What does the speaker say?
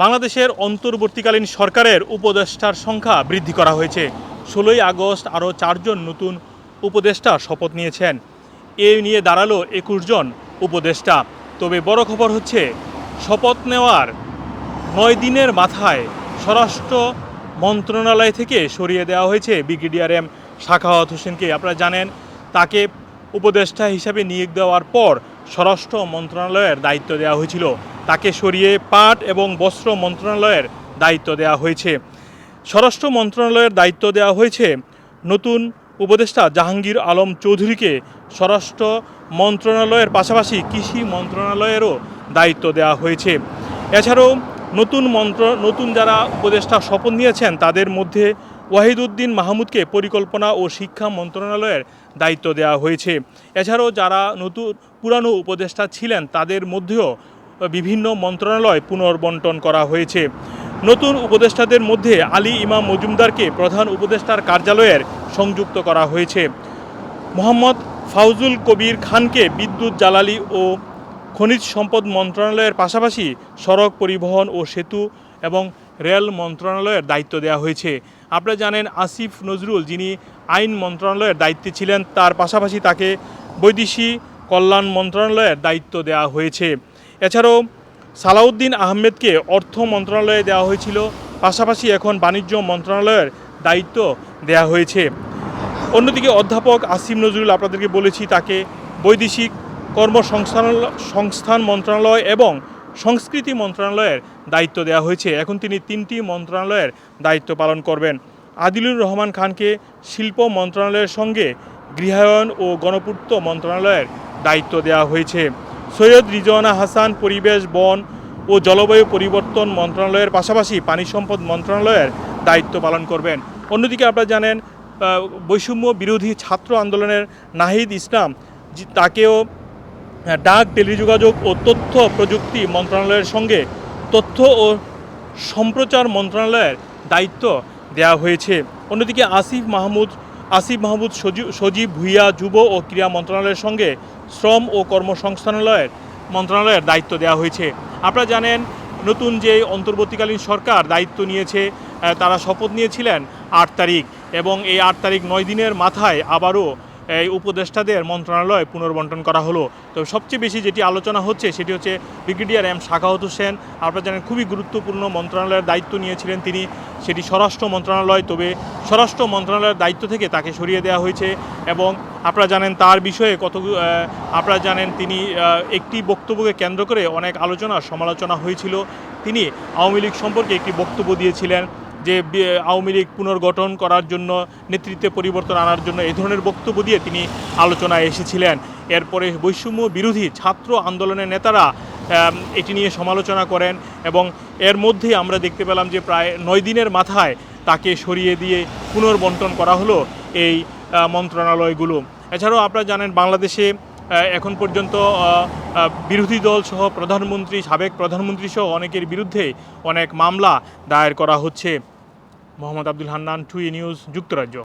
বাংলাদেশের অন্তর্বর্তীকালীন সরকারের উপদেষ্টার সংখ্যা বৃদ্ধি করা হয়েছে। ষোলোই আগস্ট আরও চারজন নতুন উপদেষ্টা শপথ নিয়েছেন। এ নিয়ে দাঁড়াল একুশ জন উপদেষ্টা। তবে বড় খবর হচ্ছে, শপথ নেওয়ার নয় দিনের মাথায় স্বরাষ্ট্র মন্ত্রণালয় থেকে সরিয়ে দেওয়া হয়েছে ব্রিগেডিয়ার এম শাখাওয়াত হোসেনকে। আপনারা জানেন, তাকে উপদেষ্টা হিসাবে নিয়োগ দেওয়ার পর স্বরাষ্ট্র মন্ত্রণালয়ের দায়িত্ব দেওয়া হয়েছিল। তাকে সরিয়ে পাট এবং বস্ত্র মন্ত্রণালয়ের দায়িত্ব দেওয়া হয়েছে। স্বরাষ্ট্র মন্ত্রণালয়ের দায়িত্ব দেওয়া হয়েছে নতুন উপদেষ্টা জাহাঙ্গীর আলম চৌধুরীকে স্বরাষ্ট্র মন্ত্রণালয়ের পাশাপাশি কৃষি মন্ত্রণালয়েরও দায়িত্ব দেওয়া হয়েছে। এছাড়াও নতুন মন্ত্র, নতুন যারা উপদেষ্টা শপথ নিয়েছেন, তাদের মধ্যে ওয়াহিদুদ্দিন মাহমুদকে পরিকল্পনা ও শিক্ষা মন্ত্রণালয়ের দায়িত্ব দেওয়া হয়েছে। এছাড়াও যারা নতুন পুরানো উপদেষ্টা ছিলেন, তাদের মধ্যেও বিভিন্ন মন্ত্রণালয় পুনর্বন্টন করা হয়েছে। নতুন উপদেষ্টাদের মধ্যে আলী ইমাম মজুমদারকে প্রধান উপদেষ্টার কার্যালয়ের সংযুক্ত করা হয়েছে। মোহাম্মদ ফাউজুল কবির খানকে বিদ্যুৎ জ্বালালি ও খনিজ সম্পদ মন্ত্রণালয়ের পাশাপাশি সড়ক পরিবহন ও সেতু এবং রেল মন্ত্রণালয়ের দায়িত্ব দেওয়া হয়েছে। আপনারা জানেন আসিফ নজরুল, যিনি আইন মন্ত্রণালয়ের দায়িত্বে ছিলেন, তার পাশাপাশি তাকে বৈদেশিক কল্যাণ মন্ত্রণালয়ের দায়িত্ব দেওয়া হয়েছে। এছাড়াও সালাউদ্দিন আহমেদকে অর্থ মন্ত্রণালয়ে দেওয়া হয়েছিল, পাশাপাশি এখন বাণিজ্য মন্ত্রণালয়ের দায়িত্ব দেওয়া হয়েছে। অন্যদিকে অধ্যাপক আসিম নজরুল, আপনাদেরকে বলেছি, তাকে বৈদেশিক কর্মসংস্থান সংস্থান মন্ত্রণালয় এবং সংস্কৃতি মন্ত্রণালয়ের দায়িত্ব দেওয়া হয়েছে। এখন তিনি তিনটি মন্ত্রণালয়ের দায়িত্ব পালন করবেন। আদিলুর রহমান খানকে শিল্প মন্ত্রণালয়ের সঙ্গে গৃহায়ন ও গণপূর্ত মন্ত্রণালয়ের দায়িত্ব দেওয়া হয়েছে। সৈয়দ রিজওয়ানা হাসান পরিবেশ, বন ও জলবায়ু পরিবর্তন মন্ত্রণালয়ের পাশাপাশি পানি সম্পদ মন্ত্রণালয়ের দায়িত্ব পালন করবেন। অন্যদিকে আপনারা জানেন বৈষম্য বিরোধী ছাত্র আন্দোলনের নাহিদ ইসলাম তাকেও ডাক, টেলিযোগাযোগ ও তথ্য প্রযুক্তি মন্ত্রণালয়ের সঙ্গে তথ্য ও সম্প্রচার মন্ত্রণালয়ের দায়িত্ব দেওয়া হয়েছে। অন্যদিকে আসিফ মাহমুদ আসিফ মাহমুদ সজীব সজীব ভুইয়া যুব ও ক্রীড়া মন্ত্রণালয়ের সঙ্গে শ্রম ও কর্মসংস্থানালয়ের মন্ত্রণালয়ের দায়িত্ব দেওয়া হয়েছে। আপনারা জানেন, নতুন যে অন্তর্বর্তীকালীন সরকার দায়িত্ব নিয়েছে তারা শপথ নিয়েছিলেন আট তারিখ এবং এই আট তারিখ নয় দিনের মাথায় আবারও এই উপদেষ্টাদের মন্ত্রণালয় পুনর্বন্টন করা হলো। তো সবচেয়ে বেশি যেটি আলোচনা হচ্ছে সেটি হচ্ছে ব্রিগেডিয়ার এম শাখাওয়াত হোসেন। আপনারা জানেন খুবই গুরুত্বপূর্ণ মন্ত্রণালয়ের দায়িত্ব নিয়েছিলেন তিনি। সেটি স্বরাষ্ট্র মন্ত্রণালয়, তবে স্বরাষ্ট্র মন্ত্রণালয়ের দায়িত্ব থেকে তাকে সরিয়ে দেওয়া হয়েছে এবং আপনারা জানেন তার বিষয়ে কত আপনারা জানেন তিনি একটি বক্তব্যকে কেন্দ্র করে অনেক আলোচনা, সমালোচনা হয়েছিল। তিনি আওয়ামী লীগ সম্পর্কে একটি বক্তব্য দিয়েছিলেন। যে আওয়ামী লীগ পুনর্গঠন করার জন্য, নেতৃত্বে পরিবর্তন আনার জন্য এই ধরনের বক্তব্য দিয়ে তিনি আলোচনায় এসেছিলেন। এরপরে বৈষম্য বিরোধী ছাত্র আন্দোলনের নেতারা এটি নিয়ে সমালোচনা করেন এবং এর মধ্যেই আমরা দেখতে পেলাম যে, প্রায় নয় দিনের মাথায় তাকে সরিয়ে দিয়ে পুনর্বন্টন করা হলো এই মন্ত্রণালয়গুলো। এছাড়াও আপনারা জানেন, বাংলাদেশে এখন পর্যন্ত বিরোধী দল সহ প্রধানমন্ত্রী, সাবেক প্রধানমন্ত্রী সহ অনেকের বিরুদ্ধে অনেক মামলা দায়ের করা হচ্ছে। মোহাম্মদ আব্দুল হান্নান টুই নিউজ যুক্তরাজ্য।